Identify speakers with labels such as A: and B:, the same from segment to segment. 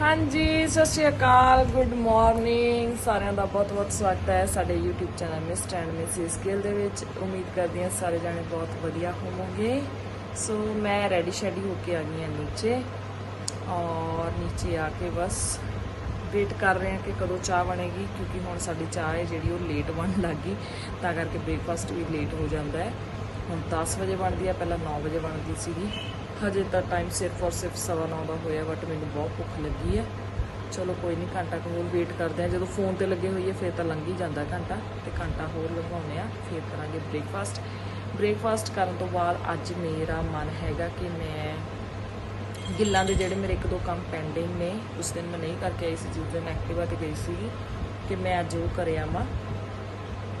A: ਹਾਂਜੀ, ਸਤਿ ਸ਼੍ਰੀ ਅਕਾਲ good morning ਸਾਰਿਆਂ ਦਾ ਬਹੁਤ-ਬਹੁਤ ਸਵਾਗਤ ਹੈ ਸਾਡੇ YouTube channel Miss and Mrs Gill ਦੇ ਵਿੱਚ। ਉਮੀਦ ਕਰਦੀ ਹਾਂ ਸਾਰੇ ਜਾਣੇ ਬਹੁਤ ਵਧੀਆ ਹੋਵੋਗੇ। ਸੋ ਮੈਂ ਰੈਡੀ ਸ਼ੈਡੀ ਹੋ ਕੇ ਆ ਗਈ ਹਾਂ ਨੀਚੇ ਔਰ ਨੀਚੇ ਆ ਕੇ ਬਸ ਵੇਟ ਕਰ ਰਹੇ ਹਾਂ ਕਿ ਕਦੋਂ ਚਾਹ ਬਣੇਗੀ, ਕਿਉਂਕਿ ਹੁਣ ਸਾਡੀ ਚਾਹ ਹੈ ਜਿਹੜੀ ਉਹ ਲੇਟ ਬਣਨ ਲੱਗੀ ਤਾਂ ਕਰਕੇ ਬ੍ਰੇਕਫਾਸਟ ਵੀ ਲੇਟ ਹੋ ਜਾਂਦਾ ਹੈ। ਹੁਣ 10 ਵਜੇ ਬਣਦੀ ਹੈ, ਪਹਿਲਾਂ 9 ਵਜੇ ਬਣਦੀ ਸੀਗੀ। ਹਜੇ ਤਾਂ ਟਾਈਮ ਸਿਰਫ ਔਰ ਸਿਰਫ ਸਵਾ ਨੌ ਦਾ ਹੋਇਆ ਬਟ ਮੈਨੂੰ ਬਹੁਤ ਭੁੱਖ ਲੱਗੀ ਹੈ। ਚਲੋ ਕੋਈ ਨਹੀਂ ਘੰਟਾ ਕੁ ਹੋਰ ਵੇਟ ਕਰਦੇ ਆ ਜਦੋਂ ਫੋਨ ਤੇ ਲੱਗੇ ਹੋਈਏ, ਫਿਰ ਤਾਂ ਲੰਘ ਹੀ ਜਾਂਦਾ ਘੰਟਾ, ਤੇ ਘੰਟਾ ਹੋਰ ਲਗਾਉਂਦੇ ਆ ਫਿਰ ਕਰਾਂਗੇ ਬ੍ਰੇਕਫਾਸਟ ਬ੍ਰੇਕਫਾਸਟ ਕਰਨ ਤੋਂ ਬਾਅਦ ਅੱਜ ਮੇਰਾ ਮਨ ਹੈਗਾ ਕਿ ਮੈਂ ਗਿੱਲਾਂ ਦੇ ਜਿਹੜੇ ਮੇਰੇ ਇੱਕ ਦੋ ਕੰਮ ਪੈਂਡਿੰਗ ਨੇ, ਉਸ ਦਿਨ ਮੈਂ ਨਹੀਂ ਕਰਕੇ ਆਈ ਸੀ, ਜਿਸ ਦਿਨ ਐਕਟਿਵਾ ਤੇ ਗਈ ਸੀ ਕਿ ਮੈਂ ਅੱਜ ਉਹ ਕਰਿਆ ਆਵਾਂ।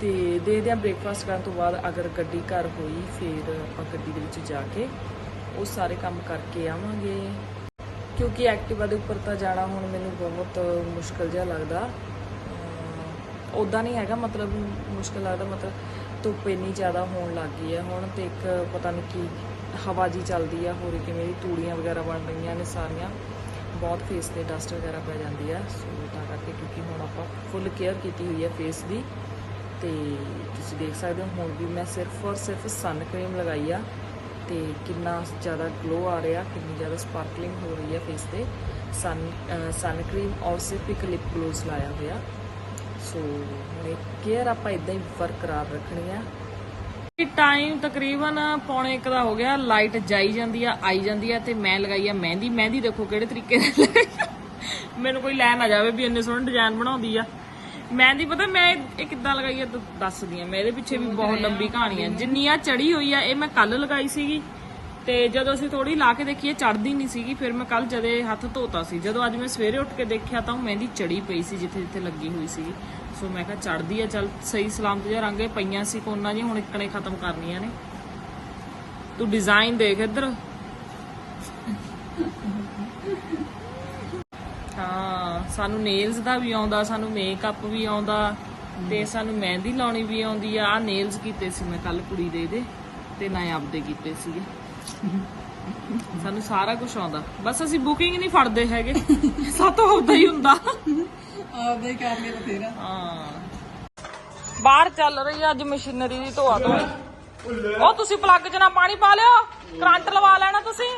A: ਤੇ ਦੇ ਦਿਆਂ ਬ੍ਰੇਕਫਾਸਟ ਕਰਨ ਤੋਂ ਬਾਅਦ ਅਗਰ ਗੱਡੀ ਘਰ ਹੋਈ, ਫਿਰ ਆਪਾਂ ਗੱਡੀ ਦੇ ਵਿੱਚ ਜਾ ਕੇ ਉਹ ਸਾਰੇ ਕੰਮ ਕਰਕੇ ਆਵਾਂਗੇ। ਕਿਉਂਕਿ ਐਕਟਿਵਾ ਦੇ ਉੱਪਰ ਤਾਂ ਜਾਣਾ ਹੁਣ ਮੈਨੂੰ ਬਹੁਤ ਮੁਸ਼ਕਲ ਜਿਹਾ ਲੱਗਦਾ। ਉਦਾਂ ਨਹੀਂ ਹੈਗਾ, ਮਤਲਬ ਮੁਸ਼ਕਲ ਲੱਗਦਾ, ਮਤਲਬ ਧੁੱਪ ਇੰਨੀ ਜ਼ਿਆਦਾ ਹੋਣ ਲੱਗ ਗਈ ਹੈ ਹੁਣ ਤੇ ਇੱਕ ਪਤਾ ਨਹੀਂ ਕੀ ਹਵਾ ਜੀ ਚੱਲਦੀ ਆ, ਹੋਰ ਕਿਵੇਂ ਦੀ ਤੂੜੀਆਂ ਵਗੈਰਾ ਬਣ ਰਹੀਆਂ ਨੇ ਸਾਰੀਆਂ। ਬਹੁਤ ਫੇਸ ਤੇ ਡਸਟ ਵਗੈਰਾ ਪੈ ਜਾਂਦੀ ਆ, ਸੋ ਤਾਂ ਕਰਕੇ ਕਿਉਂਕਿ ਹੁਣ ਆਪਾਂ ਫੁੱਲ ਕੇਅਰ ਕੀਤੀ ਹੋਈ ਹੈ ਫੇਸ ਦੀ। ਤੇ ਤੁਸੀਂ ਦੇਖ ਸਕਦੇ ਹੋ, ਹੁਣ ਵੀ ਮੈਂ ਸਿਰਫ ਔਰ ਸਿਰਫ ਸਨ ਕਰੀਮ ਲਗਾਈ ਆ। ਤੇ ਕਿੰਨਾ ਜ਼ਿਆਦਾ ਗਲੋ ਆ ਰਿਹਾ, ਕਿੰਨੀ ਜ਼ਿਆਦਾ ਸਪਾਰਕਲਿੰਗ ਹੋ ਰਹੀ ਹੈ ਫੇਸ ਤੇ। ਸਨ ਸਨ ਕਰੀਮ ਔਰ ਸਿਰਫ ਇੱਕ ਲਿਪ ਗਲੋਸ ਲਾਇਆ ਹੋਇਆ। ਸੋ ਹੁਣ ਕੇਅਰ ਆਪਾਂ ਇਦਾਂ ਹੀ ਬਰਕਰਾਰ ਰੱਖਣੀ ਆ। ਟਾਈਮ ਤਕਰੀਬਨ ਪੌਣੇ 1 ਦਾ ਹੋ ਗਿਆ ਲਾਈਟ ਜਾਈ ਜਾਂਦੀ ਆ, ਆਈ ਜਾਂਦੀ ਆ ਤੇ ਮੈਂ ਲਗਾਈ ਆ ਮਹਿੰਦੀ। ਮਹਿੰਦੀ ਦੇਖੋ ਕਿਹੜੇ ਤਰੀਕੇ ਨਾਲ ਮੈਨੂੰ ਕੋਈ ਲੈ ਨਾ ਜਾਵੇ ਵੀ ਇੰਨੇ ਸੋਹਣੇ ਡਿਜ਼ਾਈਨ ਬਣਾਉਂਦੀ ਆ। ਮਹਿੰਦੀ ਪਤਾ ਮੈਂ ਇਹ ਕਿੱਦਾਂ ਲਗਾਈ ਆ ਦ- ਦੱਸਦੀ ਆ। ਮੈਂ ਇਹਦੇ ਪਿੱਛੇ ਵੀ ਬਹੁਤ ਲੰਬੀ ਕਹਾਣੀ ਆ। ਜਿੰਨੀ ਆ ਚੜੀ ਹੋਈ ਆ ਇਹ ਮੈਂ ਕੱਲ ਲਗਾਈ ਸੀਗੀ। ਤੇ ਜਦੋਂ ਅਸੀਂ ਥੋੜੀ ਲਾ ਕੇ ਦੇਖੀਏ ਚੜਦੀ ਨਹੀਂ ਸੀਗੀ ਫਿਰ ਮੈਂ ਕੱਲ ਜਦੇ ਹੱਥ ਧੋਤਾ ਸੀ। ਜਦੋਂ ਅੱਜ ਮੈਂ ਸਵੇਰੇ ਉੱਠ ਕੇ ਦੇਖਿਆ ਤਾਂ ਉਹ ਮਹਿੰਦੀ ਚੜੀ ਪਈ ਸੀ ਜਿੱਥੇ ਜਿੱਥੇ ਲੱਗੀ ਹੋਈ ਸੀਗੀ। ਸੋ ਮੈਂ ਕਿਹਾ ਚੜਦੀ ਆ ਚੱਲ ਸਹੀ ਸਲਾਮਤ ਜਿਹਾ ਰੰਗੇ ਪਈਆਂ ਸੀ ਕੋਨਾ ਜੀ ਹੁਣ ਇੱਕਣੇ ਖਤਮ ਕਰਨੀਆਂ ਨੇ। ਤੂੰ ਡਿਜ਼ਾਈਨ ਦੇਖ ਇੱਧਰ। ਸਾਨੂੰ ਨੇਲਸ ਦਾ ਵੀ ਆਉਂਦਾ ਸਾਨੂੰ ਮੇਕਅਪ ਵੀ ਆਉਂਦਾ ਤੇ ਸਾਨੂੰ ਮਹਿੰਦੀ ਲਾਉਣੀ ਵੀ ਆਉਂਦੀ ਆ। ਆ ਨੇਲਸ ਕੀਤੇ ਸੀ ਮੈਂ ਕੱਲ ਕੁੜੀ ਦੇ ਇਹਦੇ ਤੇ ਨਾ ਆਪਦੇ ਕੀਤੇ ਸੀਗੇ। ਸਾਨੂੰ ਸਾਰਾ ਕੁਝ ਆਉਂਦਾ। ਬਸ ਅਸੀਂ ਬੁਕਿੰਗ ਨਹੀਂ ਫੜਦੇ ਹੈਗੇ। ਸਾਤੋਂ ਆਉਂਦਾ ਹੀ ਹੁੰਦਾ।
B: ਆਪਦਾ ਹੀ ਕਰ ਲਿਆ ਬਥੇਰਾ।
A: ਹਾਂ। ਬਾਹਰ ਚੱਲ ਰਹੀ ਆ ਅੱਜ ਮਸ਼ੀਨਰੀ ਦੀ ਧੋਆ ਧੋਈ। ਉਹ ਤੁਸੀਂ ਪਲੱਗ 'ਚ ਨਾ ਪਾਣੀ ਪਾ ਲਿਓ। ਕਰੰਟ ਲਵਾ ਲੈਣਾ ਤੁਸੀਂ।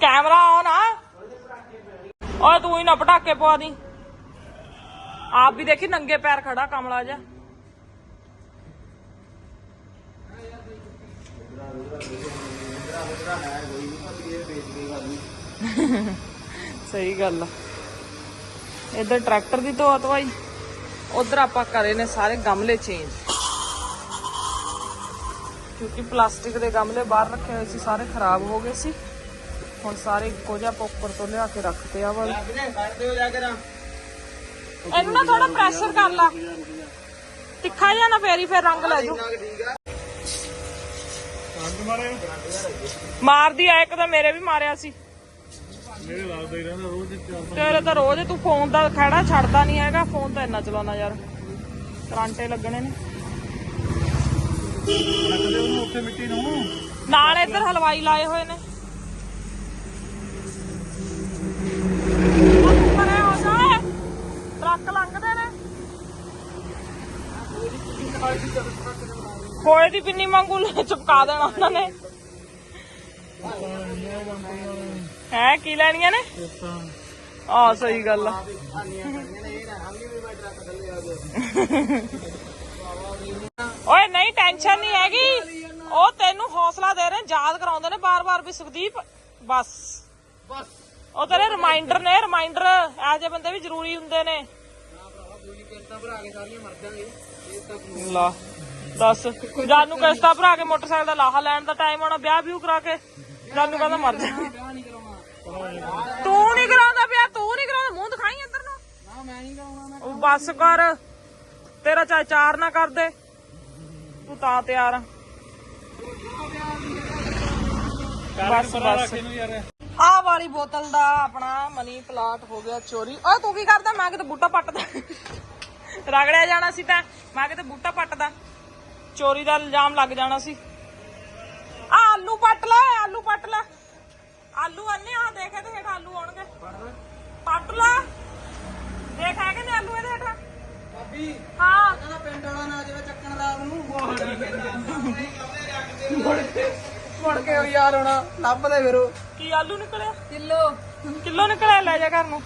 A: ਕੈਮਰਾ ਆਨ ਆ। ਓਏ ਤੂੰ ਹੀ ਨਾ ਪਟਾਕੇ ਪਵਾ ਦੀ। ਆਪ ਵੀ ਦੇਖੀ ਨੰਗੇ ਪੈਰ ਖੜਾ ਕਮਲਾ ਜਾ ਸਹੀ ਗੱਲ ਆ। ਇੱਧਰ ਟਰੈਕਟਰ ਦੀ ਧੋਆ ਧਵਾਈ ਉਧਰ ਆਪਾਂ ਕਰੇ ਨੇ ਸਾਰੇ ਗਮਲੇ ਚੇਂਜ ਕਿਉਂਕਿ ਪਲਾਸਟਿਕ ਦੇ ਗਮਲੇ ਬਾਹਰ ਰੱਖੇ ਹੋਏ ਸੀ ਸਾਰੇ ਖਰਾਬ ਹੋ ਗਏ ਸੀ। ਹੁਣ ਸਾਰੇ ਇੱਕੋ ਜਿਹਾ ਉੱਪਰ ਤੋਂ ਲਿਆ ਕੇ ਰੱਖਤੇ ਆ ਵਾਲ ਇਹਨੂੰ ਨਾ ਥੋੜਾ ਪ੍ਰੈਸ਼ਰ ਕਰ ਲਾ। ਤਿੱਖਾ ਜਿਹਾ ਨਾ ਫੇਰੀ ਫੇਰ ਰੰਗ ਲੈ ਜੂ ਮਾਰਦੀ ਆ ਇੱਕ ਤਾਂ ਮੇਰੇ ਵੀ ਮਾਰਿਆ ਸੀ। ਤੇਰੇ ਤਾਂ ਰੋਜ਼ ਤੂੰ ਫੋਨ ਦਾ ਖੜਾ ਛੱਡਦਾ ਨਹੀਂ ਹੈਗਾ ਫੋਨ ਤਾਂ ਇੰਨਾ ਚਲਾਉਣਾ ਯਾਰ। ਕਰੰਟੇ ਲੱਗਣੇ ਨੇ। ਨਾਲ ਇੱਧਰ ਹਲਵਾਈ ਲਾਏ ਹੋਏ ਨੇ ਉਹ ਤੂੰ ਪਰੇ ਹੋ ਜਾ ਏ। ਟਰੱਕ ਲੰਘਦੇ ਨੇ। ਕੋਏ ਦੀ ਪਿੰਨੀ ਵਾਂਗੂ ਚੁਪਕਾ ਦੇਣਾ ਉਹਨਾਂ ਨੇ। ਹੈ ਕੀ ਲੈਣੀਆਂ ਨੇ? ਆ ਸਹੀ ਗੱਲ ਆ। ਓਏ ਨਹੀਂ ਟੈਨਸ਼ਨ ਨਹੀਂ ਹੈਗੀ। ਉਹ ਤੈਨੂੰ ਹੌਸਲਾ ਦੇ ਰਹੇ ਯਾਦ ਕਰਾਉਂਦੇ ਨੇ ਬਾਰ-ਬਾਰ ਵੀ ਸੁਖਦੀਪ। ਬਸ। ਬਸ। ਉਹ ਤੇਰੇ ਰਿਮਾਈਂਡਰ ਨੇ ਰਿਮਾਈਂਡਰ ਜਿਹੇ ਬੰਦੇ ਵੀ ਜ਼ਰੂਰੀ ਹੁੰਦੇ ਨੇ। ਲਾ ਦੱਸ। ਜਾਨੂੰ ਕਿਸ਼ਤਾ ਭਰਾ ਕੇ ਮੋਟਰਸਾਈਕਲ ਦਾ ਲਾਹਾ ਲੈਣ ਦਾ ਟਾਈਮ ਆਉਣਾ ਵਿਆਹ ਵਿਊ ਕਰਾ ਕੇ। ਜਾਨੂੰ ਕਹਿੰਦਾ ਮਰ ਜਾ। ਤੂੰ ਨਹੀਂ ਕਰਾਉਂਦਾ ਪਿਆ ਤੂੰ ਨਹੀਂ ਕਰਾਉਂਦਾ ਮੂੰਹ ਦਿਖਾਈ ਇੱਧਰ ਨੂੰ।
B: ਨਾ ਮੈਂ ਨਹੀਂ ਕਰਾਉਣਾ
A: ਉਹ ਬੱਸ ਕਰ। ਤੇਰਾ ਚਾਹੇ ਚਾਰ ਨਾ ਕਰ ਦੇ। ਤੂੰ ਤਾਂ ਤਿਆਰ ਆ। ਬਸ ਬਸ। ਆਹ ਵਾਲੀ ਬੋਤਲ ਦਾ ਆਪਣਾ ਮਨੀ ਪਲਾਟ ਹੋ ਗਿਆ ਚੋਰੀ। ਓਏ ਤੂੰ ਕੀ ਕਰਦਾ? ਮੈਂ ਕਿਤੇ ਬੂਟਾ ਪੱਟਦਾ। ਰਗੜਿਆ ਜਾਣਾ ਸੀ ਤਾਂ। ਮੈਂ ਕਿਤੇ ਬੂਟਾ ਪੱਟਦਾ। ਚੋਰੀ ਦਾ ਇਲਜ਼ਾਮ ਲੱਗ ਜਾਣਾ ਸੀ। ਆ ਆਲੂ ਪੱਟ ਲੈ ਆਲੂ ਪੱਟ ਲੈ। ਆਲੂ ਅੰਨੇ ਆ ਦੇਖੇ ਤੇ ਹੇਠ ਆਲੂ ਆਉਣਗੇ। ਪੱਟ ਲੈ। ਦੇਖ ਹੈਗੇ ਨੇ ਆਲੂ ਇਹਦੇ ਹੇਠ?
B: ਭਾਬੀ
A: ਹਾਂ।
B: ਕਹਿੰਦਾ ਪਿੰਡ ਵਾਲਾ ਨਾ ਜਿਵੇਂ ਚੱਕਣ ਰਾਤ ਨੂੰ। ਮੁੜ ਕੇ ਉਹ ਯਾਰ ਹੁਣ ਲੱਭਦੇ ਫਿਰੋ
A: ਕੀ ਆਲੂ ਨਿਕਲਿਆ?
B: ਕਿਲੋ।
A: ਕਿਲੋ ਨਿਕਲਿਆ? ਲੈ ਜਾ ਘਰ ਨੂੰ।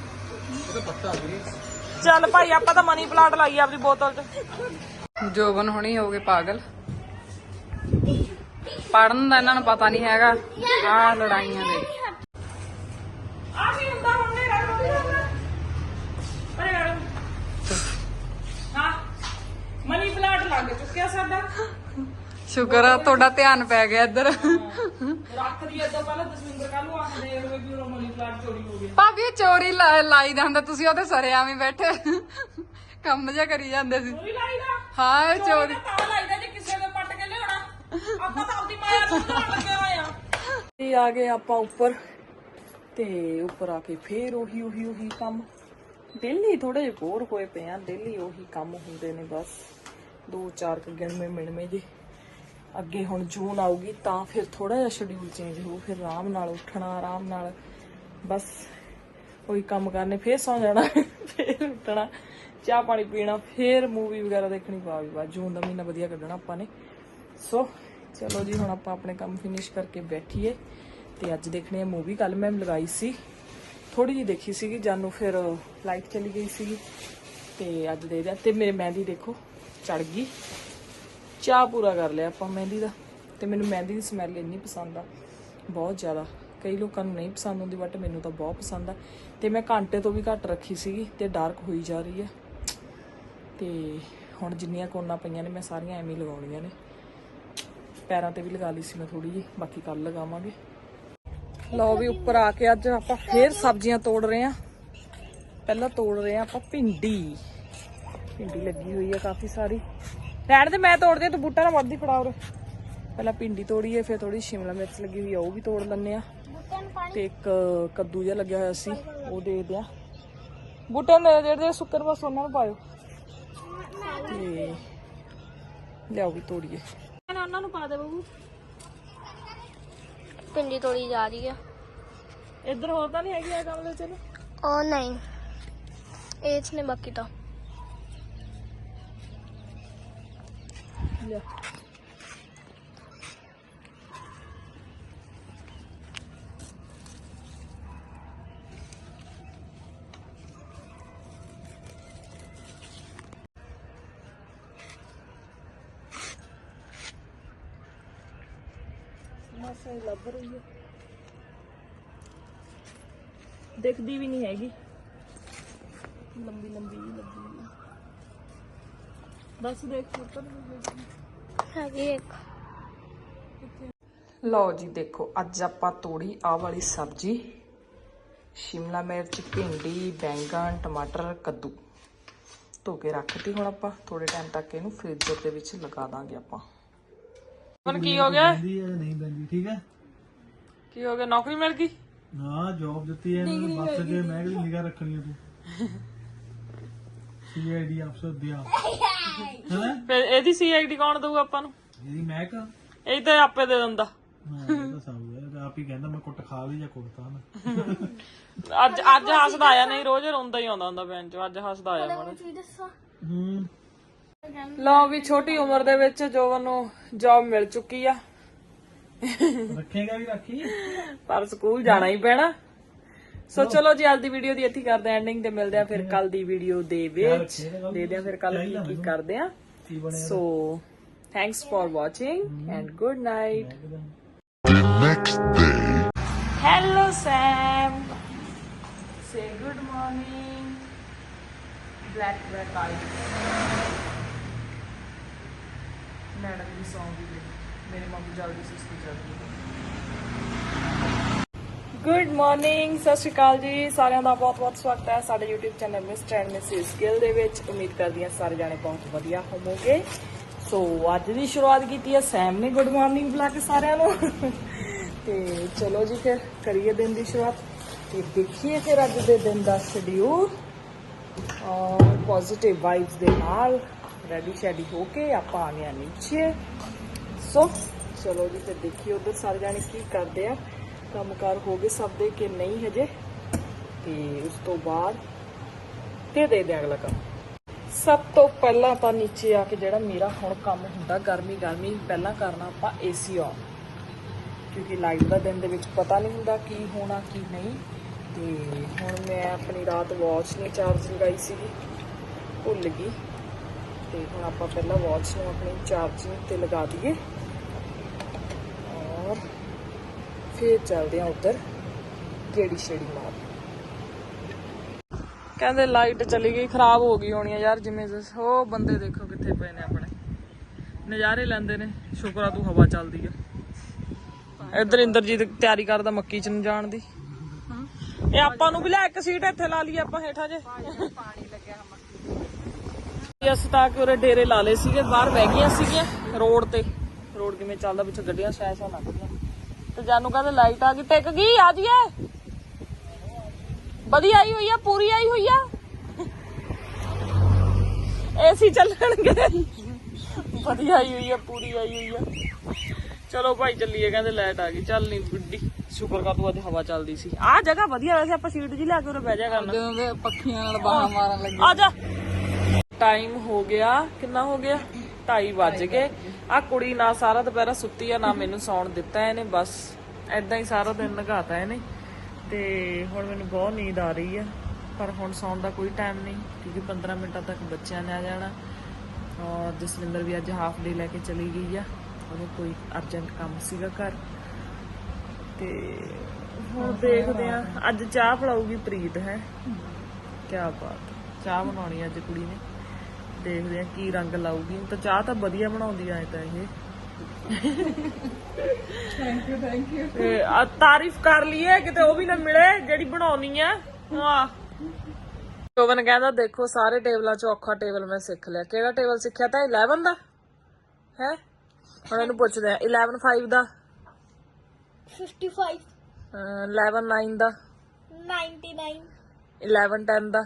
A: ਚੱਲ ਭਾਈ, ਆਪਾਂ ਤਾਂ ਮਨੀ ਪਲਾਂਟ ਲਾਈ ਆਪਦੀ ਬੋਤਲ 'ਚ।
C: ਜੋਬਨ ਹੁਣੀ ਹੋ ਗਏ ਪਾਗਲ। ਪੜਨ ਦਾ ਇਹਨਾਂ ਨੂੰ ਪਤਾ ਨਹੀਂ ਹੈਗਾ। ਆ ਲੜਾਈਆਂ ਦੇ
A: ਆ ਕੀ ਹੁੰਦਾ ਹੁਣ ਨੇ ਰੱਖ ਦੋ ਅਰੇ ਯਾਰ ਹਾਂ ਮਨੀ ਪਲਾਂਟ ਲੱਗ ਚੁੱਕਿਆ ਸਾਡਾ
C: ਸ਼ੁਕਰ ਆ ਤੁਹਾਡਾ ਧਿਆਨ ਪੈ ਗਿਆ ਇੱਧਰ।
A: ਰੱਖ ਦੀ ਏਦਾਂ ਪਹਿਲਾਂ ਦਸਵਿੰਦਰ ਕੱਲੂ ਆਖਦੇ ਹੋਵੇ ਵੀ ਉਹ ਮਨੀ ਪਲਾਂਟ ਚੋਰੀ ਹੋ ਗਿਆ
C: ਭਾਬੀ ਇਹ ਚੋਰੀ ਲਾ- ਲਾਈ ਦਾ ਹੁੰਦਾ ਤੁਸੀਂ ਉਹਦੇ ਸਰਿਆਵੇਂ ਬੈਠੇ। ਕੰਮ ਜਿਹਾ ਕਰੀ ਜਾਂਦੇ ਸੀ।
A: ਚੋਰੀ
C: ਹਾਂ ਇਹ
A: ਚੋਰੀ। ਤਾਂ ਤਾਂ ਲਾਈਦਾ ਜੇ ਕਿਸੇ ਦੇ ਪੱਟ ਕੇ ਲਿਆਉਣਾ। ਆਪਾਂ ਤਾਂ ਆਪਦੀ ਮਾਇਆ ਨੂੰ ਬਣਾਉਣ ਲੱਗੇ ਹੋਏ ਆ ਇਹ ਆ ਗਏ ਆਪਾਂ ਉੱਪਰ ਤੇ ਉੱਪਰ ਆ ਕੇ ਫੇਰ ਉਹੀ ਉਹੀ ਉਹੀ ਕੰਮ। ਡੇਲੀ ਥੋੜੇ ਜਿਹਾ ਬੋਰ ਹੋਏ ਪਏ ਆ ਡੇਲੀ ਉਹੀ ਕੰਮ ਹੁੰਦੇ ਨੇ ਬਸ। ਦੋ ਚਾਰ ਕੁ ਗਿਣਵੇਂ ਮਿਣਵੇਂ ਜੇ। ਅੱਗੇ ਹੁਣ ਜੂਨ ਆਊਗੀ, ਤਾਂ ਫਿਰ ਥੋੜਾ ਜਿਹਾ ਸ਼ਡਿਊਲ ਚੇਂਜ ਹੋਊ, ਫਿਰ ਆਰਾਮ ਨਾਲ ਉੱਠਣਾ, ਆਰਾਮ ਨਾਲ ਬਸ ਕੋਈ ਕੰਮ ਕਰਨੇ, ਫੇਰ ਸੌ ਜਾਣਾ, ਫੇਰ ਉੱਠਣਾ, ਚਾਹ ਪਾਣੀ ਪੀਣਾ, ਫੇਰ ਮੂਵੀ ਵਗੈਰਾ ਦੇਖਣੀ ਪਾ ਵੀ ਬਾ ਜੂਨ ਦਾ ਮਹੀਨਾ ਵਧੀਆ ਕੱਢਣਾ ਆਪਾਂ ਨੇ। ਸੋ ਚਲੋ ਜੀ, ਹੁਣ ਆਪਾਂ ਆਪਣੇ ਕੰਮ ਫਿਨਿਸ਼ ਕਰਕੇ ਬੈਠੀਏ, ਤੇ ਅੱਜ ਦੇਖਣੀ ਹੈ ਮੂਵੀ ਕੱਲ ਮੈਂ ਲਗਾਈ ਸੀ ਥੋੜੀ ਜੀ ਦੇਖੀ ਸੀਗੀ, ਜਾਨੂੰ ਫਿਰ ਲਾਈਟ ਚਲੀ ਗਈ ਸੀਗੀ, ਤੇ ਅੱਜ ਦੇ ਦਿਆ ਤੇ ਮੇਰੇ ਮਹਿੰਦੀ ਦੇਖੋ ਚੜ ਗਈ। ਚਾਹ ਪੂਰਾ ਕਰ ਲਿਆ ਆਪਾਂ ਮਹਿੰਦੀ ਦਾ। ਤੇ ਮੈਨੂੰ ਮਹਿੰਦੀ ਦੀ ਸਮੈਲ ਇੰਨੀ ਪਸੰਦ ਆ, ਬਹੁਤ ਜ਼ਿਆਦਾ। ਕਈ ਲੋਕਾਂ ਨੂੰ ਨਹੀਂ ਪਸੰਦ ਹੁੰਦੀ ਬਟ ਮੈਨੂੰ ਤਾਂ ਬਹੁਤ ਪਸੰਦ ਆ। ਤੇ ਮੈਂ ਘੰਟੇ ਤੋਂ ਵੀ ਘੱਟ ਰੱਖੀ ਸੀਗੀ ਤੇ ਡਾਰਕ ਹੋਈ ਜਾ ਰਹੀ ਹੈ ਤੇ ਹੁਣ ਜਿੰਨੀਆਂ ਕੋਨਾ ਪਈਆਂ ਨੇ, ਮੈਂ ਸਾਰੀਆਂ ਐਵੇਂ ਹੀ ਲਗਾਉਣੀਆਂ ਨੇ। ਪੈਰਾਂ ਤੇ ਵੀ ਲਗਾ ਲਈ ਸੀ ਮੈਂ ਥੋੜੀ ਜੀ ਬਾਕੀ ਕੱਲ ਲਗਾਵਾਂਗੇ। ਲਓ ਵੀ ਉੱਪਰ ਆ ਕੇ ਅੱਜ ਆਪਾਂ ਫੇਰ ਸਬਜ਼ੀਆਂ ਤੋੜ ਰਹੇ ਆ ਪਹਿਲਾਂ ਤੋੜ ਰਹੇ ਆ ਆਪਾਂ ਭਿੰਡੀ। ਭਿੰਡੀ ਲੱਗੀ ਹੋਈ ਆ ਕਾਫੀ ਸਾਰੀ। ਰਹਿਣ ਦੇ ਮੈਂ ਤੋੜਦੀ ਤੂੰ ਬੂਟਾ ਨਾ ਵੱਧਦੀ ਫੜਾ ਉਰੇ। ਪਹਿਲਾਂ ਭਿੰਡੀ ਤੋੜੀਏ ਫਿਰ ਥੋੜੀ ਸ਼ਿਮਲਾ ਮਿਰਚ ਲੱਗੀ ਹੋਈ ਆ ਉਹ ਵੀ ਤੋੜ ਲੈਣੇ ਆ ਤੇ ਇੱਕ ਕੱਦੂ ਜਿਹਾ ਲੱਗਿਆ ਹੋਇਆ ਸੀ ਉਹ ਦੇ ਦਿਆ। ਬੂਟੇ ਨੇ ਜਿਹੜੇ ਸੁੱਕਰ ਬਸ ਉਹਨਾਂ ਨੂੰ ਪਾਇਓ। ਤੇ ਲਿਆਓ ਵੀ ਤੋੜੀਏ। ਉਹਨਾਂ ਨੂੰ ਪਾ ਦੇ ਬਬੂ।
D: ਪਿੰਡੀ ਤੋੜੀ ਜਾ ਰਹੀ ਆ।
A: ਇੱਧਰ ਹੋਰ ਤਾਂ ਨਹੀਂ ਹੈਗੀ ਆ ਕਮਲੇ ਚ
D: ਉਹ ਨਹੀਂ। ਇਹ ਚ ਨੇ ਬਾਕੀ ਤਾਂ।
A: ਲਿਆ ਮਸਾਂ ਹੀ ਲੱਭ ਰਹੀ ਹੈ ਦਿਖਦੀ ਵੀ ਨਹੀਂ ਹੈਗੀ ਲੰਬੀ ਲੰਬੀ ਜਿਹੀ ਲੱਗੀ ਹੈ ਬਸ ਦੇਖ ਦੇਖ
D: ਹੈਗੀ ਇੱਕ
A: ਲਓ ਜੀ ਦੇਖੋ ਅੱਜ ਆਪਾਂ ਤੋੜੀ ਆਹ ਵਾਲੀ ਸਬਜ਼ੀ। ਸ਼ਿਮਲਾ ਮਿਰਚ ਭਿੰਡੀ ਬੈਂਗਣ ਟਮਾਟਰ ਕੱਦੂ। ਧੋ ਕੇ ਰੱਖਤੀ ਹੁਣ ਆਪਾਂ ਥੋੜੇ ਟਾਈਮ ਤੱਕ ਇਹਨੂੰ ਫ੍ਰਿਜ ਦੇ ਵਿੱਚ ਲਗਾ ਦਾਂਗੇ ਆਪਾਂ। ਹੁਣ ਕੀ ਹੋ ਗਿਆ?
E: ਬੰਦੀ ਹੈ ਨਹੀਂ ਬੰਦੀ ਠੀਕ ਹੈ?
A: ਕੀ ਹੋ ਗਿਆ? ਨੌਕਰੀ ਮਿਲ ਗਈ?
E: ਨਾ ਜੌਬ ਦਿੱਤੀ ਹੈ ਇਹਨੂੰ ਬਸ ਕੇ ਮੈਂ ਨਿਗਾਹ ਰੱਖਣੀ ਹੈ ਤੂੰ? ਸੀਆਈਡੀ ਅਫਸਰ ਦਿਆ। ਹਾਂ?
A: ਫਿਰ ਇਹਦੀ ਸੀਆਈਡੀ ਕੌਣ ਦਊਗਾ ਆਪਾਂ ਨੂੰ?
E: ਇਹਦੀ ਮਹਿਕ? ਹਾਂ
A: ਇਹ ਤਾਂ ਆਪੇ ਦੇ ਦਿੰਦਾ।
E: ਇਹ ਤਾਂ ਸਭ ਹੈ। ਇਹ ਆਪ ਹੀ ਕਹਿੰਦਾ ਮੈਂ ਕੁੱਟ ਖਾ ਲਈ ਜਾਂ ਕੁੱਟਤਾ ਨਾ
A: ਅੱਜ ਅੱਜ ਹੱਸਦਾ ਆਇਆ ਨਹੀਂ ਰੋਜ਼ ਰੋਂਦਾ ਹੀ ਆਉਂਦਾ ਹੁੰਦਾ ਬੈਂਚ ਅੱਜ ਹੱਸਦਾ ਆਇਆ ਮਾੜਾ
D: ਚੀਜ਼ ਦੱਸੋ
E: ਹੂੰ।
A: ਲਓ ਵੀ ਛੋਟੀ ਉਮਰ ਦੇ ਵਿੱਚ ਜੋਵਨ ਨੂੰ ਜੌਬ ਮਿਲ ਚੁੱਕੀ ਆ।
E: ਰੱਖੇਗਾ ਵੀ ਰਾਖੀ?
A: ਪਰ ਸਕੂਲ ਜਾਣਾ ਹੀ ਪੈਣਾ। ਸੋ ਚਲੋ ਜੀ ਅੱਜ ਦੀ ਵੀਡੀਓ ਦੀ ਇੱਥੇ ਕਰਦੇ ਐਂਡਿੰਗ ਤੇ ਮਿਲਦੇ ਆ ਫਿਰ ਕੱਲ ਦੀ ਵੀਡੀਓ ਦੇ ਵਿੱਚ। ਦੇਖਦੇ ਆ ਫਿਰ ਕੱਲ ਕੀ ਕੀ ਕਰਦੇ ਆ so thanks for watching and good night
F: next day.
A: Hello Sam say good morning black black eyes madam the song ਵੀ ਮੇਰੇ ਮੰਮੀ ਜਲਦੀ ਸੁਸਤੀ ਜਲਦੀ ਗੁੱਡ ਮਾਰਨਿੰਗ ਸਤਿ ਸ਼੍ਰੀ ਅਕਾਲ ਜੀ। ਸਾਰਿਆਂ ਦਾ ਬਹੁਤ-ਬਹੁਤ ਸਵਾਗਤ ਹੈ ਸਾਡੇ YouTube channel mister and Mrs Gill ਦੇ ਵਿੱਚ। ਉਮੀਦ ਕਰਦੀ ਹਾਂ ਸਾਰੇ ਜਾਣੇ ਬਹੁਤ ਵਧੀਆ ਹੋਵੋਗੇ। ਸੋ ਅੱਜ ਦੀ ਸ਼ੁਰੂਆਤ ਕੀਤੀ ਹੈ ਸੈਮ ਨੇ। ਗੁੱਡ ਮਾਰਨਿੰਗ ਬੁਲਾ ਕੇ ਸਾਰਿਆਂ ਨੂੰ। ਤੇ ਚਲੋ ਜੀ ਫਿਰ ਕਰੀਏ ਦਿਨ ਦੀ ਸ਼ੁਰੂਆਤ। ਤੇ ਦੇਖੀਏ ਫਿਰ ਅੱਜ ਦੇ ਦਿਨ ਦਾ ਸ਼ਡਿਊਲ ਔਰ ਪੋਜ਼ਿਟਿਵ ਵਾਈਬਸ ਦੇ ਨਾਲ ਰੈਡੀ ਸ਼ੈਡੀ ਹੋ ਕੇ ਆਪਾਂ ਆ ਗਏ ਹਾਂ ਨੀਚੇ। ਸੋ ਚਲੋ ਜੀ ਫਿਰ ਦੇਖੀਏ ਉਧਰ ਸਾਰੇ ਜਾਣੇ ਕੀ ਕਰਦੇ ਆ। ਕੰਮਕਾਰ ਹੋ ਗਏ ਸਭ ਦੇ ਕਿ ਨਹੀਂ ਹਜੇ? ਤੇ ਉਸ ਤੋਂ ਬਾਅਦ ਤੇ ਦੇ ਦੇ ਅਗਲਾ ਕੰਮ। ਸਭ ਤੋਂ ਪਹਿਲਾਂ ਤਾਂ ਨੀਚੇ ਆ ਕੇ ਜਿਹੜਾ ਮੇਰਾ ਹੁਣ ਕੰਮ ਹੁੰਦਾ, ਗਰਮੀ ਗਰਮੀ, ਪਹਿਲਾਂ ਕਰਨਾ ਆਪਾਂ ਏਸੀ ਆਨ ਕਿਉਂਕਿ ਲਾਈਟ ਦਾ ਦਿਨ ਦੇ ਵਿੱਚ ਪਤਾ ਨਹੀਂ ਹੁੰਦਾ ਕੀ ਹੋਣਾ, ਕੀ ਨਹੀਂ। ਤੇ ਹੁਣ ਮੈਂ ਆਪਣੀ ਰਾਤ ਵਾਚ ਨੂੰ ਚਾਰਜ ਲਗਾਈ ਸੀਗੀ, ਭੁੱਲ ਗਈ। ਤੇ ਹੁਣ ਆਪਾਂ ਪਹਿਲਾਂ ਵਾਚ ਨੂੰ ਆਪਣੀ ਚਾਰਜਿੰਗ ਤੇ ਲਗਾ ਦਈਏ ਔਰ ਫਿਰ ਚੱਲਦੇ ਹਾਂ ਉੱਧਰ ਕਿਹੜੀ ਛੇੜੀ ਮਾਰ। ਕਹਿੰਦੇ ਲਾਈਟ ਚਲੀ ਗਈ, ਖਰਾਬ ਹੋ ਗਈ ਹੋਣੀ ਯਾਰ, ਜਿਵੇਂ ਉਹ ਬੰਦੇ ਦੇਖੋ ਕਿੱਥੇ ਪਏ ਨੇ ਆਪਣੇ। ਨਜ਼ਾਰੇ ਲੈਂਦੇ ਨੇ, ਸ਼ੁਕਰ ਆ ਤੂੰ ਹਵਾ ਚੱਲਦੀ ਆ। ਇੱਧਰ ਇੰਦਰਜੀਤ ਤਿਆਰੀ ਕਰਦਾ ਮੱਕੀ ਚ ਨੂੰ ਜਾਣ ਦੀ। ਇਹ ਆਪਾਂ ਨੂੰ ਵੀ ਲੈ ਇੱਕ ਸੀਟ ਇੱਥੇ ਲਾ ਲਈ ਆਪਾਂ ਹੇਠਾਂ ਜੇ। ਪਾਣੀ ਲੱਗਿਆ ਅਸੀਂ ਤਾਂ ਕਿ ਉਰੇ ਡੇਰੇ ਲਾ ਲਏ ਸੀਗੇ, ਬਾਹਰ ਬਹਿ ਗਈਆਂ ਸੀਗੀਆਂ ਰੋਡ ਤੇ। ਰੋਡ ਕਿਵੇਂ ਚੱਲਦਾ, ਪਿੱਛੇ ਗੱਡੀਆਂ ਸ਼ਾਇਦ ਸ਼ਾਇਦ ਲੱਗਦੀਆਂ ਤੇ ਜਾਨੂੰ ਕਹਿੰਦੇ ਲਾਈਟ ਆ ਗਈ ਟਿਕ ਗਈ ਆ ਜੀਏ ਵਧੀਆ ਆਈ ਹੋਈ ਆ ਪੂਰੀ ਆਈ ਹੋਈ ਆ। ਏਸੀ ਚੱਲਣਗੇ। ਵਧੀਆ ਆਈ ਹੋਈ ਆ ਪੂਰੀ ਆਈ ਹੋਈ ਆ। ਚਲੋ ਭਾਈ ਚੱਲੀਏ ਕਹਿੰਦੇ ਲਾਈਟ ਆ ਗਈ ਚੱਲ ਨਹੀਂ ਗੁੱਡੀ। ਸ਼ੁਕਰ ਕਰ ਤੂੰ ਅੱਜ ਹਵਾ ਚੱਲਦੀ ਸੀ। ਆਹ ਜਗ੍ਹਾ ਵਧੀਆ ਵੈਸੇ ਆਪਾਂ ਸੀਟ ਜੀ ਲੈ ਕੇ ਉਰੇ ਬਹਿ ਜਾ ਕਰਨਾ।
C: ਜਦੋਂ ਦੇ ਪੱਖੀਆਂ ਨਾਲ ਬਾਹਾਂ ਮਾਰਨ ਲੱਗੇ।
A: ਆ ਜਾ। ਟਾਈਮ ਹੋ ਗਿਆ ਕਿੰਨਾ ਹੋ ਗਿਆ? 2:30 ਵੱਜ ਗਏ। ਆ ਕੁੜੀ ਨਾ ਸਾਰਾ ਦੁਪਹਿਰਾ ਸੁੱਤੀ ਆ, ਨਾ ਮੈਨੂੰ ਸੌਣ ਦਿੱਤਾ ਇਹਨੇ, ਬਸ ਐਦਾਂ ਹੀ ਸਾਰਾ ਦਿਨ ਲਗਾਤਾ ਇਹਨੇ। ਤੇ ਹੁਣ ਮੈਨੂੰ ਬਹੁਤ ਨੀਂਦ ਆ ਰਹੀ ਆ, ਪਰ ਹੁਣ ਸੌਣ ਦਾ ਕੋਈ ਟਾਈਮ ਨਹੀਂ, ਕਿਉਂਕਿ 15 ਮਿੰਟਾਂ ਤੱਕ ਬੱਚਿਆਂ ਨੇ ਆ ਜਾਣਾ। ਔਰ ਜਸਵਿੰਦਰ ਵੀ ਅੱਜ ਹਾਫ ਡੇ ਲੈ ਕੇ ਚਲੀ ਗਈ ਆ, ਉਹਨੂੰ ਕੋਈ ਅਰਜੈਂਟ ਕੰਮ ਸੀਗਾ ਘਰ। ਤੇ ਹੁਣ ਦੇਖਦੇ ਆ, ਅੱਜ ਚਾਹ ਫੜਾਉਗੀ ਪ੍ਰੀਤ, ਹੈ। ਕੀ ਬਾਤ, ਚਾਹ ਬਣਾਉਣੀ ਅੱਜ ਕੁੜੀ ਨੇ। ਦੇਖਦੇ ਆ ਕੀ ਰੰਗ ਲਾਊਗੀ। ਤਾਂ ਚਾਹ ਤਾਂ ਵਧੀਆ ਬਣਾਉਂਦੀ ਆ ਇਹ ਤਾਂ ਇਹ। ਥੈਂਕ ਯੂ ਥੈਂਕ ਯੂ ਤੇ ਆ ਤਾਰੀਫ ਕਰ ਲਈਏ ਕਿਤੇ ਉਹ ਵੀ ਨਾ ਮਿਲੇ ਜਿਹੜੀ ਬਣਾਉਣੀ ਆ। ਵਾਹ। ਸ਼ੋਵਨ ਕਹਿੰਦਾ ਦੇਖੋ ਸਾਰੇ ਟੇਬਲਾਂ ਚ ਔਖਾ ਟੇਬਲ ਮੈਂ ਸਿੱਖ ਲਿਆ। ਕਿਹੜਾ ਟੇਬਲ ਸਿੱਖਿਆ ਤਾਂ 11 ਦਾ? ਹੈ? ਹੁਣ ਇਹਨੂੰ ਪੁੱਛਦੇ ਆ 11 5 ਦਾ?
D: 55
A: 11 9 ਦਾ?
D: 99
A: 11 10 ਦਾ?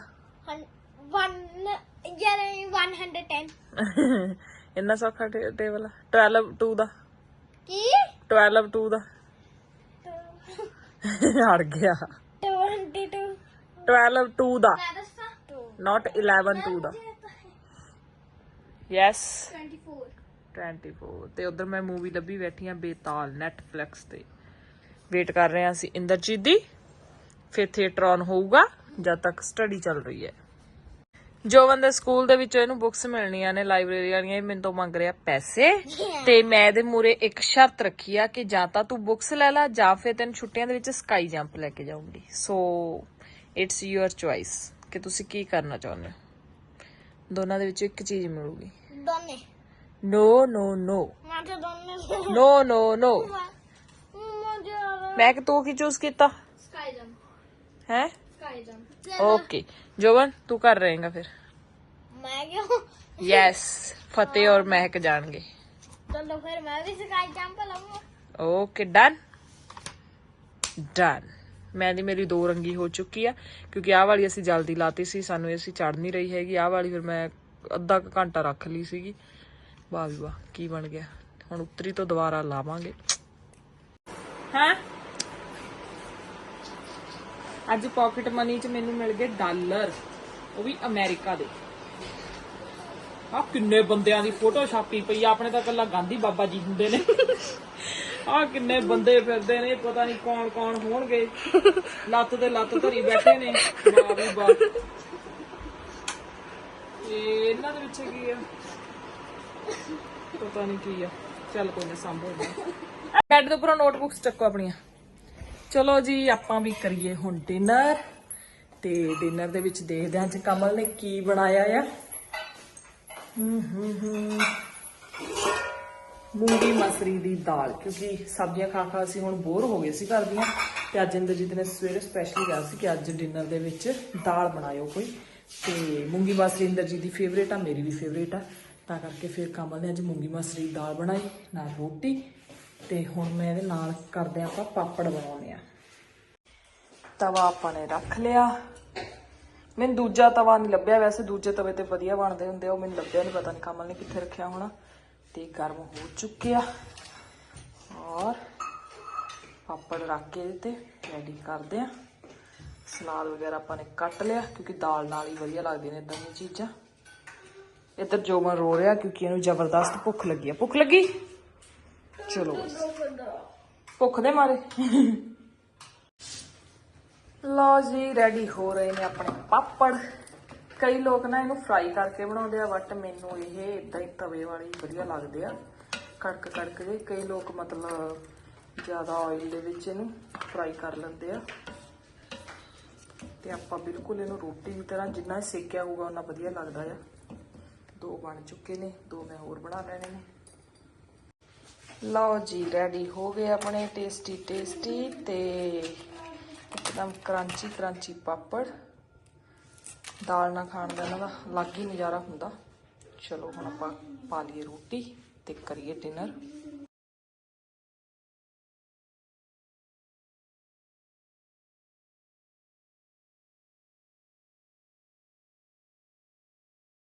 D: 1 ਜਰਨ 110
A: ਇੰਨਾ ਸੌਖਾ ਟੇਬਲ 12 2 ਦਾ
D: ਕੀ
A: 12 2 ਦਾ ਹੜ ਗਿਆ
D: 22
A: 12 2 ਦਾ not 11 2 ਦਾ ਯੈਸ
D: 24
A: 24 ਤੇ ਉਧਰ ਮੈਂ ਮੂਵੀ ਲੱਭੀ ਬੈਠੀ ਆ ਬੇਤਾਲ ਨੈਟਫਲਿਕਸ ਤੇ ਵੇਟ ਕਰ ਰਹੇ ਆ ਅਸੀਂ ਇੰਦਰਜੀਤ ਦੀ ਫਿਰ ਥੀਏਟਰ ਆਨ ਹੋਊਗਾ ਜਦ ਤੱਕ ਸਟੱਡੀ ਚੱਲ ਰਹੀ ਹੈ ਜੋਵਨ ਦੇ ਸਕੂਲ ਦੇ ਵਿੱਚ ਇਹਨੂੰ ਬੁੱਕਸ ਮਿਲਣੀਆਂ ਨੇ ਲਾਇਬ੍ਰੇਰੀ ਵਾਲੀਆਂ ਇਹ ਮੈਨੂੰ ਤੋਂ ਮੰਗ ਰਿਹਾ ਪੈਸੇ। ਤੇ ਮੈਂ ਇਹਦੇ ਮੂਰੇ ਇੱਕ ਸ਼ਰਤ ਰੱਖੀ ਆ ਕਿ ਜਾਂ ਤਾਂ ਤੂੰ ਬੁੱਕਸ ਲੈ ਲੈ ਜਾਂ ਫਿਰ ਤੈਨੂੰ ਛੁੱਟੀਆਂ ਦੇ ਵਿੱਚ ਸਕਾਈ ਜੰਪ ਲੈ ਕੇ ਜਾਊਂਗੀ। ਸੋ ਇਟਸ ਯੂਅਰ ਚੁਆਇਸ ਕਿ ਤੁਸੀਂ ਕੀ ਕਰਨਾ ਚਾਹੁੰਦੇ ਹੋ। ਦੋਨਾਂ ਦੇ ਵਿੱਚੋਂ ਇੱਕ ਚੀਜ਼ ਮਿਲੂਗੀ।
D: ਦੋਨੇ।
A: ਨੋ ਨੋ ਨੋ
D: ਮੈਂ ਤਾਂ ਦੋਨੇ
A: ਨੋ ਨੋ ਨੋ ਮੈਂ ਕਿ ਤੂੰ ਕੀ ਚੂਜ਼ ਕੀਤਾ?
D: ਸਕਾਈ ਜੰਪ
A: ਹੈ?
D: Jump
A: okay. ਜੋਵਨ ਤੂੰ ਕਰ ਰਹੇਗਾ ਫਿਰ?
D: ਮੈਂ ਕਿਉਂ?
A: ਯੈਸ ਫਤਿਹ ਔਰ ਮਹਿਕ ਜਾਣਗੇ।
D: ਚਲੋ ਫਿਰ ਮੈਂ ਵੀ ਸਕਾਈ ਜੰਪ ਲਾਉਂਗਾ
A: ਓਕੇ ਡਨ। ਡਨ। ਮੈਂ ਦੀ ਮੇਰੀ ਦੋ ਰੰਗੀ ਹੋ ਚੁੱਕੀ ਆ ਕਿਉਂਕਿ ਆਹ ਵਾਲੀ ਅਸੀਂ ਜਲਦੀ ਲਾਤੀ ਸੀ ਸਾਨੂੰ ਇਹ ਅਸੀਂ ਚੜ ਨਹੀਂ ਰਹੀ ਹੈਗੀ। ਆਹ ਵਾਲੀ ਫਿਰ ਮੈਂ ਅੱਧਾ ਕੁ ਘੰਟਾ ਰੱਖ ਲਈ ਸੀਗੀ। ਵਾਹ ਵੀ ਵਾਹ ਕੀ ਬਣ ਗਿਆ। ਹੁਣ ਉੱਤਰੀ ਤੋਂ ਦੁਬਾਰਾ ਲਾਵਾਂਗੇ। ਹੈ? ਅੱਜ ਪਾਕਟ ਮਨੀ ਚ ਮੈਨੂੰ ਮਿਲ ਗਏ ਡਾਲਰ। ਉਹ ਵੀ ਅਮਰੀਕਾ ਦੇ। ਆ ਕਿੰਨੇ ਬੰਦਿਆਂ ਦੀ ਫੋਟੋ ਛਾਪੀ ਪਈ ਆ। ਆਪਣੇ ਤਾਂ ਕੱਲਾ ਗਾਂਧੀ ਬਾਬਾ ਜੀ ਹੁੰਦੇ ਨੇ। ਆ ਕਿੰਨੇ ਬੰਦੇ ਫਿਰਦੇ ਨੇ। ਪਤਾ ਨਹੀਂ ਕੌਣ ਕੌਣ ਹੋਣਗੇ। ਲੱਤ ਤੇ ਲੱਤ ਧਰੀ ਬੈਠੇ ਨੇ। ਵਾਹ ਵੀ ਵਾਹ ਇਹ ਇਹਨਾਂ ਦੇ ਵਿੱਚ ਕੀ ਆ? ਪਤਾ ਨਹੀਂ ਕੀ ਆ। ਚੱਲ ਕੋਈ ਨਾ, ਸੰਭੋ। ਬੈੱਡ ਦੇ ਉੱਪਰੋਂ ਨੋਟਬੁੱਕਸ ਚੱਕੋ ਆਪਣੀਆਂ। ਚਲੋ ਜੀ, ਆਪਾਂ ਵੀ ਕਰੀਏ ਹੁਣ ਡਿਨਰ। ਤੇ ਡਿਨਰ ਦੇ ਵਿੱਚ ਦੇਖਦੇ ਹਾਂ ਅੱਜ ਕਮਲ ਨੇ ਕੀ ਬਣਾਇਆ ਆ। ਮੂੰਗੀ ਮਸਰੀ ਦੀ ਦਾਲ, ਕਿਉਂਕਿ ਸਬਜ਼ੀਆਂ ਖਾ ਖਾ ਅਸੀਂ ਹੁਣ ਬੋਰ ਹੋ ਗਏ ਸੀ ਘਰ ਦੀਆਂ। ਤੇ ਅੱਜ ਇੰਦਰਜੀਤ ਨੇ ਸਵੇਰੇ ਸਪੈਸ਼ਲੀ ਕਿਹਾ ਸੀ ਕਿ ਅੱਜ ਡਿਨਰ ਦੇ ਵਿੱਚ ਦਾਲ ਬਣਾਇਓ ਕੋਈ। ਤੇ ਮੂੰਗੀ ਮਸਰੀ ਇੰਦਰਜੀਤ ਦੀ ਫੇਵਰੇਟ ਆ, ਮੇਰੀ ਵੀ ਫੇਵਰੇਟ ਆ। ਤਾਂ ਕਰਕੇ ਫਿਰ ਕਮਲ ਨੇ ਅੱਜ ਮੂੰਗੀ ਮਸਰੀ ਦੀ ਦਾਲ ਬਣਾਈ, ਨਾਲ ਰੋਟੀ ਤੇ ਹੁਣ ਮੈਂ ਇਹਦੇ ਨਾਲ ਕਰਦੇ ਹਾਂ ਆਪਾਂ ਪਾਪੜ ਬਣਾਉਣੇ ਆ ਤਵਾ ਆਪਾਂ ਨੇ ਰੱਖ ਲਿਆ। ਮੈਨੂੰ ਦੂਜਾ ਤਵਾ ਨਹੀਂ ਲੱਭਿਆ, ਵੈਸੇ ਦੂਜੇ ਤਵੇ ਤੇ ਵਧੀਆ ਬਣਦੇ ਹੁੰਦੇ ਉਹ ਮੈਨੂੰ ਲੱਭਿਆ ਨਹੀਂ ਪਤਾ ਨਹੀਂ ਕਮਲ ਨੇ ਕਿੱਥੇ ਰੱਖਿਆ ਹੋਣਾ। ਤੇ ਗਰਮ ਹੋ ਚੁੱਕਿਆ ਔਰ ਪਾਪੜ ਰੱਖ ਕੇ ਇਹਦੇ ਤੇ ਰੈਡੀ ਕਰਦੇ ਆ ਸਲਾਦ ਵਗੈਰਾ ਆਪਾਂ ਨੇ ਕੱਟ ਲਿਆ, ਕਿਉਂਕਿ ਦਾਲ ਨਾਲ ਹੀ ਵਧੀਆ ਲੱਗਦੀਆਂ ਨੇ ਇਦਾਂ ਦੀਆਂ ਚੀਜ਼ਾਂ। ਇੱਧਰ ਜੋਬਨ ਰੋ ਰਿਹਾ ਕਿਉਂਕਿ ਇਹਨੂੰ ਜ਼ਬਰਦਸਤ ਭੁੱਖ ਲੱਗੀ ਆ। ਭੁੱਖ ਲੱਗੀ? ਚਲੋ ਭੁੱਖ ਦੇ ਮਾਰੇ। ਲਓ ਜੀ ਰੈਡੀ ਹੋ ਰਹੇ ਨੇ ਆਪਣੇ ਪਾਪੜ। ਕਈ ਲੋਕ ਨਾ ਇਹਨੂੰ ਫਰਾਈ ਕਰਕੇ ਬਣਾਉਂਦੇ ਆ ਬਟ ਮੈਨੂੰ ਇਹ ਇਦਾਂ ਹੀ ਤਵੇ ਵਾਲੀ ਵਧੀਆ ਲੱਗਦੇ ਆ। ਕੜਕ ਕੜਕ ਦੇ ਕਈ ਲੋਕ ਮਤਲਬ ਜ਼ਿਆਦਾ ਆਇਲ ਦੇ ਵਿੱਚ ਇਹਨੂੰ ਫਰਾਈ ਕਰ ਲੈਂਦੇ ਆ। ਤੇ ਆਪਾਂ ਬਿਲਕੁਲ ਇਹਨੂੰ ਰੋਟੀ ਦੀ ਤਰ੍ਹਾਂ ਜਿੰਨਾ ਸੇਕਿਆ ਹੋਊਗਾ ਉਹਨਾਂ ਵਧੀਆ ਲੱਗਦਾ ਆ। ਦੋ ਬਣ ਚੁੱਕੇ ਨੇ, ਦੋ ਮੈਂ ਹੋਰ ਬਣਾ ਲੈਣੇ ਨੇ। ਲਓ ਜੀ ਰੈਡੀ ਹੋ ਗਏ ਆਪਣੇ ਟੇਸਟੀ ਟੇਸਟੀ ਤੇ ਇੱਕਦਮ ਕਰੰਚੀ ਕਰੰਚੀ ਪਾਪੜ। ਦਾਲ ਨਾਲ ਖਾਣ ਦਾ ਇਹਨਾਂ ਦਾ ਅਲੱਗ ਹੀ ਨਜ਼ਾਰਾ ਹੁੰਦਾ। ਚਲੋ ਹੁਣ ਆਪਾਂ ਪਾ ਲਈਏ ਰੋਟੀ ਤੇ ਕਰੀਏ ਡਿਨਰ